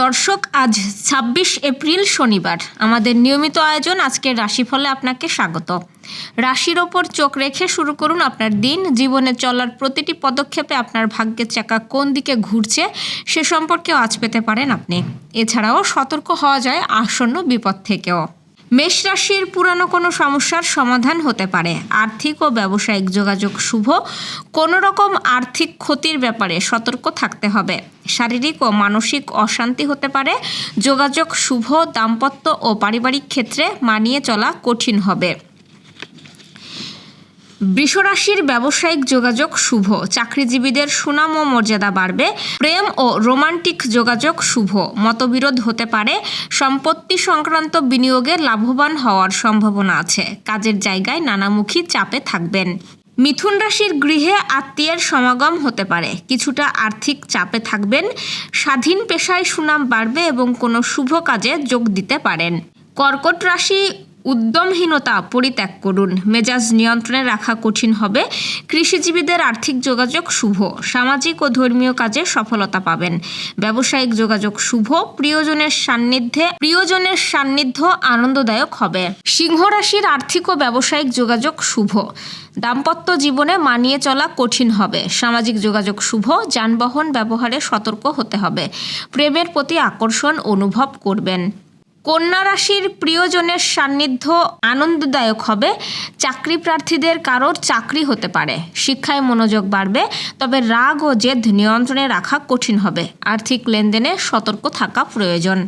দর্শক, আজ ছাব্বিশ এপ্রিল শনিবার। আমাদের নিয়মিত আয়োজন, আজকের রাশিফলে আপনাকে স্বাগত। রাশির ওপর চোখ রেখে শুরু করুন আপনার দিন। জীবনে চলার প্রতিটি পদক্ষেপে আপনার ভাগ্যের চাকা কোন দিকে ঘুরছে, সে সম্পর্কেও আজ পেতে পারেন আপনি। এছাড়াও সতর্ক হওয়া যায় আসন্ন বিপদ থেকেও। মেষ রাশির পুরানো কোনো সমস্যার সমাধান হতে পারে। আর্থিক ও ব্যবসায়িক যোগাযোগ শুভ। কোনো রকম আর্থিক ক্ষতির ব্যাপারে সতর্ক থাকতে হবে। শারীরিক ও মানসিক অশান্তি হতে পারে। যোগাযোগ শুভ, দাম্পত্য ও পারিবারিক ক্ষেত্রে মানিয়ে চলা কঠিন হবে। বৃষরাশির ব্যবসায়িক যোগাযোগ শুভ। চাকরিজীবীদের সুনাম ও মর্যাদা বাড়বে। প্রেম ও রোমান্টিক যোগাযোগ শুভ। মতবিরোধ হতে পারে। সম্পত্তি সংক্রান্ত বিনিয়োগে লাভবান হওয়ার সম্ভাবনা আছে। কাজের জায়গায় নানামুখী চাপে থাকবেন। মিথুন রাশির গৃহে আত্মীয়ের সমাগম হতে পারে। কিছুটা আর্থিক চাপে থাকবেন। স্বাধীন পেশায় সুনাম বাড়বে এবং কোনো শুভ কাজে যোগ দিতে পারেন। কর্কট রাশি উদ্যমহীনতা পরিত্যাগ করুন। মেজাজ নিয়ন্ত্রণে রাখা কঠিন হবে। কৃষিজীবীদের আর্থিক যোগাযোগ শুভ। সামাজিক ও ধর্মীয় কাজে সফলতা পাবেন। ব্যবসায়িক যোগাযোগ শুভ। প্রিয়জনের সান্নিধ্যে প্রিয়জনের সান্নিধ্য আনন্দদায়ক হবে। সিংহ রাশির আর্থিক ও ব্যবসায়িক যোগাযোগ শুভ। দাম্পত্য জীবনে মানিয়ে চলা কঠিন হবে। সামাজিক যোগাযোগ শুভ। যানবাহন ব্যবহারে সতর্ক হতে হবে। প্রেমের প্রতি আকর্ষণ অনুভব করবেন। কন্যা রাশির প্রিয়জনের সান্নিধ্য আনন্দদায়ক হবে। চাকরি প্রার্থীদের কারোর চাকরি হতে পারে। শিক্ষায় মনোযোগ বাড়বে, তবে রাগ ও জেদ নিয়ন্ত্রণে রাখা কঠিন হবে। আর্থিক লেনদেনে সতর্ক থাকা প্রয়োজন।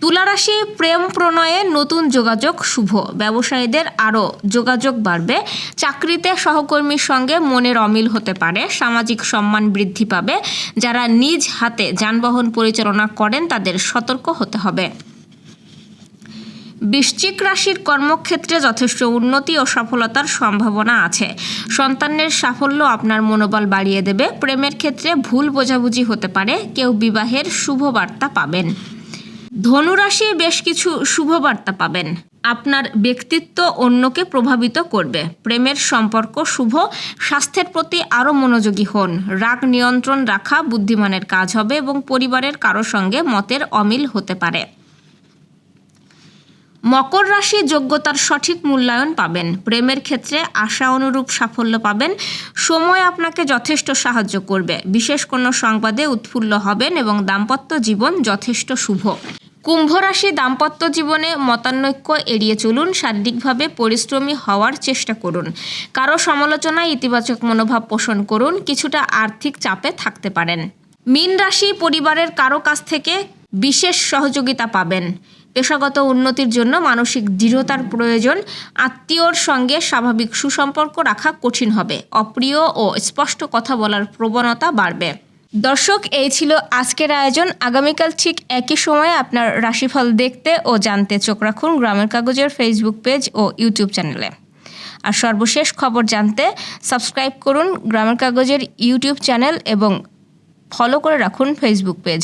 তুলারাশি প্রেম প্রণয়ে নতুন যোগাযোগ শুভ। ব্যবসায়ীদের আরও যোগাযোগ বাড়বে। চাকরিতে সহকর্মীর সঙ্গে মনের অমিল হতে পারে। সামাজিক সম্মান বৃদ্ধি পাবে। যারা নিজ হাতে যানবাহন পরিচালনা করেন, তাদের সতর্ক হতে হবে। বৃশ্চিক রাশির কর্মক্ষেত্রে যথেষ্ট উন্নতি ও সফলতার সম্ভাবনা আছে। সন্তানের সাফল্য আপনার মনোবল বাড়িয়ে দেবে। প্রেমের ক্ষেত্রে ভুল বোঝাবুঝি হতে পারে। কেউ বিবাহের শুভ বার্তা পাবেন। ধনুরাশি বেশ কিছু শুভবার্তা পাবেন। আপনার ব্যক্তিত্ব অন্যকে প্রভাবিত করবে। প্রেমের সম্পর্ক শুভ, স্বাস্থ্যের প্রতি আরও মনোযোগী হন। রাগ নিয়ন্ত্রণ রাখা বুদ্ধিমানের কাজ হবে এবং পরিবারের কারও সঙ্গে মতের অমিল হতে পারে। মকর রাশি যোগ্যতার সঠিক মূল্যায়ন পাবেন। প্রেমের ক্ষেত্রে আশা অনুরূপ সাফল্য পাবেন। সময় আপনাকে যথেষ্ট সাহায্য করবে। বিশেষ কোনো সংবাদে উৎফুল্ল হবেন এবং দাম্পত্য জীবন যথেষ্ট শুভ। কুম্ভ রাশি দাম্পত্য জীবনে মতানৈক্য এড়িয়ে চলুন শারীরিকভাবে পরিশ্রমী হওয়ার চেষ্টা করুন। কারও সমালোচনায় ইতিবাচক মনোভাব পোষণ করুন, কিছুটা আর্থিক চাপে থাকতে পারেন। মীন রাশি পরিবারের কারও কাছ থেকে বিশেষ সহযোগিতা পাবেন। পেশাগত উন্নতির জন্য মানসিক দৃঢ়তার প্রয়োজন। আত্মীয়র সঙ্গে স্বাভাবিক সুসম্পর্ক রাখা কঠিন হবে। অপ্রিয় ও স্পষ্ট কথা বলার প্রবণতা বাড়বে। দর্শক, এই ছিল আজকের আয়োজন। আগামীকাল ঠিক একই সময়ে আপনার রাশিফল দেখতে ও জানতে চোখ রাখুন গ্রামের কাগজের ফেসবুক পেজ ও ইউটিউব চ্যানেলে আর সর্বশেষ খবর জানতে সাবস্ক্রাইব করুন গ্রামের কাগজের ইউটিউব চ্যানেল এবং ফলো করে রাখুন ফেসবুক পেজ